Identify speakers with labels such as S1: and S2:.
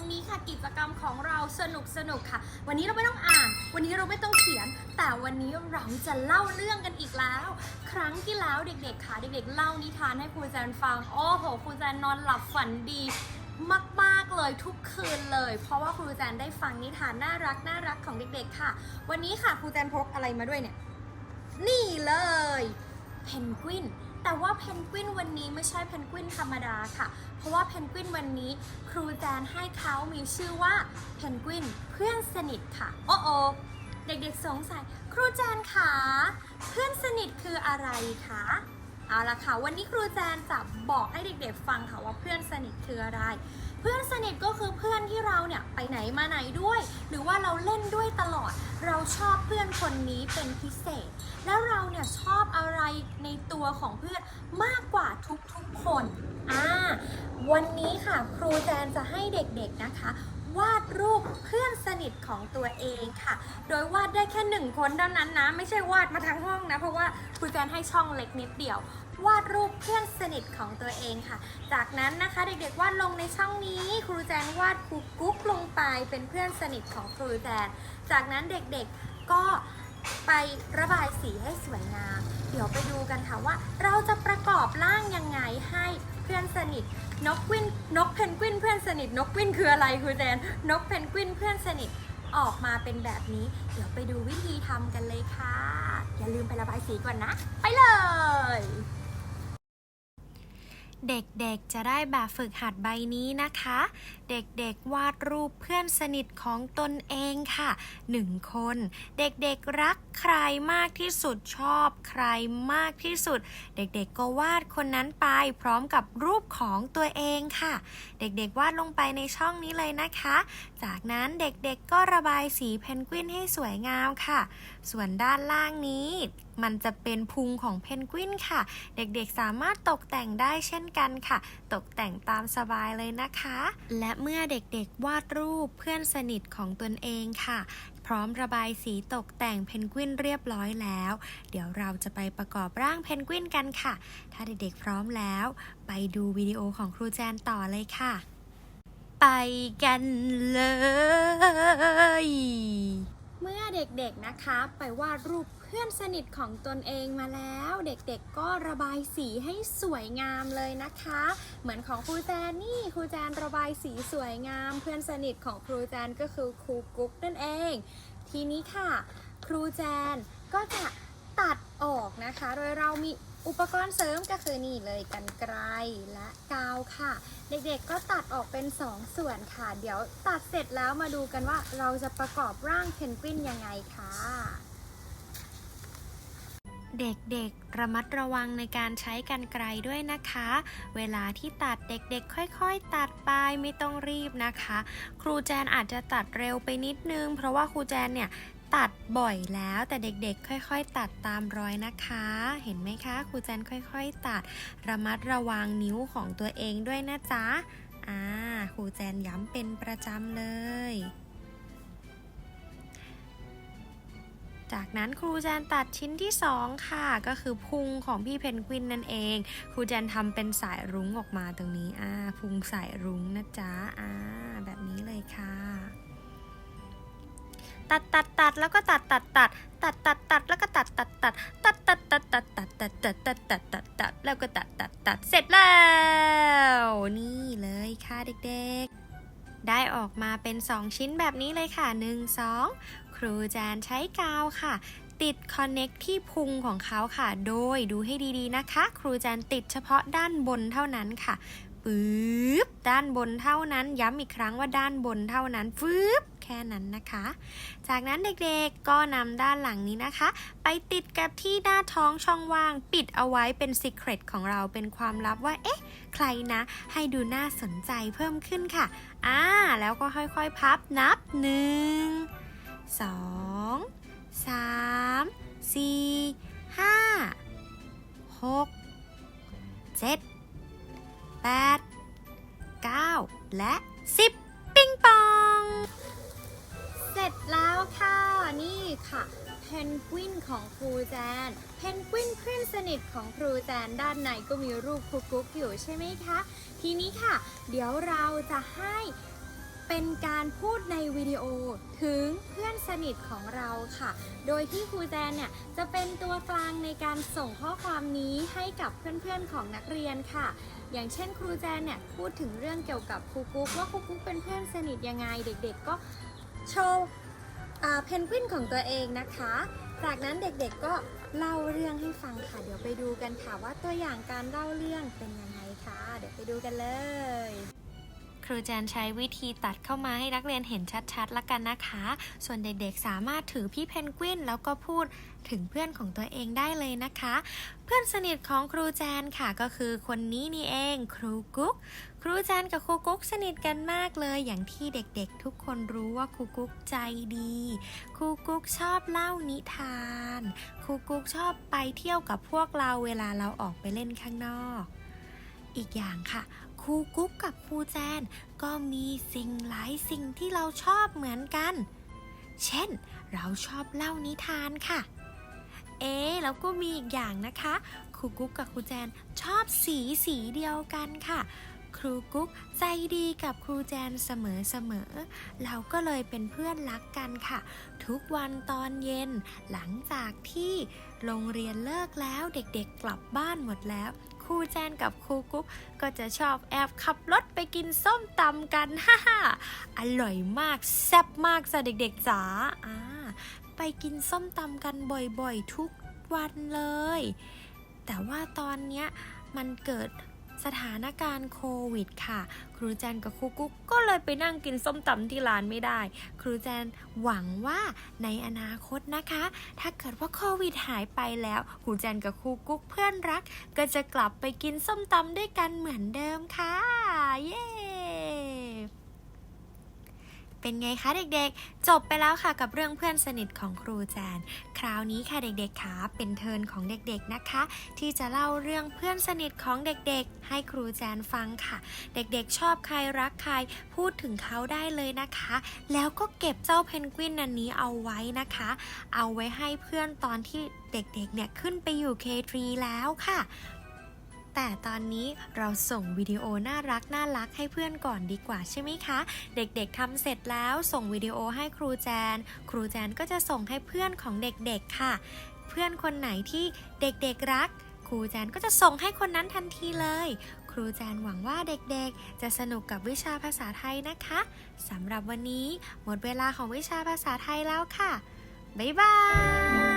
S1: วันนี้ค่ะกิจกรรมของเราสนุกสนุกค่ะ วันนี้เราไม่ต้องอ่าน วันนี้เราไม่ต้องเขียน แต่วันนี้เราจะเล่าเรื่องกันอีกแล้ว ครั้งที่แล้วเด็กๆค่ะเด็กๆเล่านิทานให้ครูแจนฟังโอ้โหครูแจนนอนหลับฝันดีมากๆเลยทุกคืนเลย เพราะว่าครูแจนได้ฟังนิทานน่ารักน่ารักของเด็กๆค่ะ วันนี้ค่ะครูแจนพกอะไรมาด้วยเนี่ยนี่เลยเพนกวิน แต่ว่าเพนกวินวันนี้ไม่ใช่เพนกวินธรรมดาค่ะ เพราะว่าเพนกวินวันนี้ครูแจนให้เขามีชื่อว่าเพนกวินเพื่อนสนิทค่ะ โอ้โอเด็กๆสงสัย ครูแจนคะเพื่อนสนิทคืออะไรคะเอาละค่ะ วันนี้ครูแจนจะบอกให้เด็กๆฟังค่ะว่าเพื่อนสนิทคืออะไร เพื่อนสนิทก็คือเพื่อนที่เราเนี่ยไปไหนมาไหนด้วย หรือว่าเราเล่นด้วยตลอด เราชอบเพื่อนคนนี้เป็นพิเศษ แล้วเราเนี่ยชอบอะไรในตัวของเพื่อนมากกว่าทุกๆคนอ่าวันนี้ค่ะครูแจนจะให้เด็กๆนะคะวาดรูปเพื่อนสนิทของตัวเองค่ะ โดยวาดได้แค่หนึ่งคนเท่านั้นนะ ไม่ใช่วาดมาทั้งห้องนะ เพราะว่าครูแจนให้ช่องเล็กนิดเดียว วาดรูปเพื่อนสนิทของตัวเองค่ะ จากนั้นนะคะเด็กๆวาดลงในช่องนี้ ครูแจนวาดครูกุ๊กลงไปเป็นเพื่อนสนิทของครูแจนจากนั้นเด็กๆก็ไประบายสีให้สวยงาม เดี๋ยวไปดูกันค่ะว่า เราจะประกอบร่างยังไงให้เพื่อนสนิท นกวินนกเพนกวินเพื่อนสนิท นกวินคืออะไรครูแจนนกเพนกวินเพื่อนสนิทออกมาเป็นแบบนี้ เดี๋ยวไปดูวิธีทำกันเลยค่ะ อย่าลืมไประบายสีก่อนนะ ไปเลย
S2: เด็กๆจะได้แบบฝึกหัดใบนี้นะคะ เด็กๆวาดรูปเพื่อนสนิทของตนเองค่ะหนึ่งคน เด็กๆรักใครมากที่สุดชอบใครมากที่สุด เด็กๆก็วาดคนนั้นไปพร้อมกับรูปของตัวเองค่ะ เด็กๆวาดลงไปในช่องนี้เลยนะคะจากนั้นเด็กๆก็ระบายสีเพนกวินให้สวยงามค่ะ ส่วนด้านล่างนี้ มันจะเป็นพุงของเพนกวินค่ะ เด็กๆสามารถตกแต่งได้เช่นกันค่ะ ตกแต่งตามสบายเลยนะคะ และเมื่อเด็กๆวาดรูปเพื่อนสนิทของตนเองค่ะ พร้อมระบายสีตกแต่งเพนกวินเรียบร้อยแล้ว เดี๋ยวเราจะไปประกอบร่างเพนกวินกันค่ะ ถ้าเด็กๆพร้อมแล้ว ไปดูวิดีโอของครูแจนต่อเลยค่ะ ไปกันเลย
S1: เมื่อเด็กๆนะคะ ไปวาดรูปเพื่อนสนิทของตนเองมาแล้ว เด็กๆก็ระบายสีให้สวยงามเลยนะคะ เหมือนของครูแจนนี่ครูแจนระบายสีสวยงาม เพื่อนสนิทของครูแจนก็คือครูกุ๊กนั่นเอง ทีนี้ค่ะ ครูแจนก็จะตัดออกนะคะ โดยเรามี อุปกรณ์เสริมก็คือนี่เลยกันไกรและกาวค่ะ เด็กๆก็ตัดออกเป็น 2 ส่วนค่ะ เดี๋ยวตัดเสร็จแล้วมาดูกันว่าเราจะประกอบร่างเพนกวินยังไงค่ะ
S2: เด็กๆ ระมัดระวังในการใช้กรรไกรด้วยนะคะ เวลาที่ตัดเด็กๆ ค่อยๆ ตัดไปไม่ต้องรีบนะคะ ครูแจนอาจจะตัดเร็วไปนิดนึง เพราะว่าครูแจนเนี่ย ตัดบ่อยแล้วแต่เด็กๆ ค่อยๆ ตัดตามรอยนะคะ เห็นไหมคะครูแจนค่อยๆ ตัด ระมัดระวังนิ้วของตัวเองด้วยนะจ๊ะอ่าครูแจนย้ำเป็นประจำเลย จากนั้นครูแจนตัดชิ้นที่ 2 ค่ะ ก็คือพุงของพี่เพนกวินนั่นเอง ครูแจนทำเป็นสายรุ้งออกมาตรงนี้อ่าพุงสายรุ้งนะจ๊ะอ่าแบบนี้เลยค่ะ ตัดตัดตัดแล้วก็ตัดตัดตัดตัดตัดตัดแล้วก็ตัดตัดตัดตัดตัดตัดตัดตัดตัดตัดตัดตัดตัดตัดแล้วก็ตัดตัดตัดเสร็จแล้ว นี่เลยค่ะเด็กๆ ได้ออกมาเป็น 2 ชิ้นแบบนี้เลยค่ะ 1 2 ครูแจนใช้กาวค่ะติดคอนเน็กที่พุงของเขาค่ะ โดยดูให้ดีๆนะคะ ครูแจนติดเฉพาะด้านบนเท่านั้นค่ะ ปึ๊บ ด้านบนเท่านั้น ย้ำอีกครั้งว่าด้านบนเท่านั้น ปึ๊บ แค่นั้นนะคะ จากนั้นเด็กๆก็นำด้านหลังนี้นะคะ ไปติดกับที่หน้าท้องช่องว่าง ปิดเอาไว้เป็นสิเครตของเราเป็นความลับว่า เอ๊ะ ใครนะ ให้ดูน่าสนใจเพิ่มขึ้นค่ะ อ่า แล้วก็ค่อยๆพับนับ 1 2 3 4 5 6 7 8 9 และ
S1: 10 แล้วค่ะนี่ค่ะเพนกวินของครูแจน เพนกวินเพื่อนสนิทของครูแจนด้านในก็มีรูปครูกุ๊กอยู่ใช่ไหมคะ ทีนี้ค่ะ เดี๋ยวเราจะให้เป็นการพูดในวิดีโอถึงเพื่อนสนิทของเราค่ะ โดยที่ครูแจนเนี่ยจะเป็นตัวกลางในการส่งข้อความนี้ให้กับเพื่อนๆของนักเรียนค่ะ อย่างเช่นครูแจนเนี่ยพูดถึงเรื่องเกี่ยวกับครูกุ๊กว่าครูกุ๊กเป็นเพื่อนสนิทยังไงเด็ก ๆ ก็โชว์ เพนกวินของตัวเองนะคะ จากนั้นเด็กๆก็เล่าเรื่องให้ฟังค่ะ เดี๋ยวไปดูกันค่ะว่าตัวอย่างการเล่าเรื่องเป็นยังไงค่ะ เดี๋ยวไปดูกันเลย
S2: รูแจนใช้วิธีตัดเข้ามาให้นักเรียนเห็นชัดๆละกันนะคะ ส่วนเด็กๆ สามารถถือพี่เพนกวินแล้วก็พูดถึงเพื่อนของตัวเองได้เลยนะคะ เพื่อนสนิทของครูแจนค่ะก็คือคนนี้นี่เอง ครูกุ๊ก ครูแจนกับครูกุ๊กสนิทกันมากเลย อย่างที่เด็กๆ ทุกคนรู้ว่าครูกุ๊กใจดี ครูกุ๊กชอบเล่านิทาน ครูกุ๊กชอบไปเที่ยวกับพวกเราเวลาเราออกไปเล่นข้างนอก อีกอย่างค่ะ รูกุ๊กกับครูแจน ก็มีสิ่งหลายสิ่งที่เราชอบเหมือนกัน เช่น เราชอบเล่านิทานค่ะ เอ๊แล้วก็มีอีกอย่างนะคะครูกุ๊กกับครูแจนชอบสีสีเดียวกันค่ะ ครูกุ๊กใจดีกับครูแจนเสมอเสมอ เราก็เลยเป็นเพื่อนรักกันค่ะ ทุกวันตอนเย็น หลังจากที่โรงเรียนเลิกแล้วเด็กๆกลับบ้านหมดแล้ว ครูแจนกับครูกุ๊กก็จะชอบแอบขับรถไปกินส้มตำกันฮ่าฮ่าอร่อยมากแซ่บมากจ้ะเด็กๆจ๋าอ่าไปกินส้มตำกันบ่อยๆ ทุกวันเลย แต่ว่าตอนเนี้ยมันเกิด สถานการณ์โควิดค่ะ ครูแจนกับครูกุ๊กก็เลยไปนั่งกินส้มตำที่ร้านไม่ได้ ครูแจนหวังว่าในอนาคตนะคะ ถ้าเกิดว่าโควิดหายไปแล้ว ครูแจนกับครูกุ๊กเพื่อนรัก ก็จะกลับไปกินส้มตำด้วยกันเหมือนเดิมค่ะ เย้ เป็นไงคะเด็กๆ จบไปแล้วค่ะกับเรื่องเพื่อนสนิทของครูแจน คราวนี้ค่ะเด็กๆคะเป็นเทิร์นของเด็กๆนะคะ ที่จะเล่าเรื่องเพื่อนสนิทของเด็กๆ ให้ครูแจนฟังค่ะ เด็กๆ ชอบใครรักใครพูดถึงเขาได้เลยนะคะ แล้วก็เก็บเจ้าเพนกวินอันนี้เอาไว้นะคะ เอาไว้ให้เพื่อนตอนที่เด็กๆเนี่ยขึ้นไปอยู่ K3 แล้วค่ะ แต่ตอนนี้เราส่งวิดีโอน่ารักน่ารักให้เพื่อนก่อนดีกว่าใช่ไหมคะ เด็กๆทำเสร็จแล้วส่งวิดีโอให้ครูแจน ครูแจนก็จะส่งให้เพื่อนของเด็กๆค่ะ เพื่อนคนไหนที่เด็กๆรัก ครูแจนก็จะส่งให้คนนั้นทันทีเลย ครูแจนหวังว่าเด็กๆ จะสนุกกับวิชาภาษาไทยนะคะสำหรับวันนี้หมดเวลาของวิชาภาษาไทยแล้วค่ะ บ๊ายบาย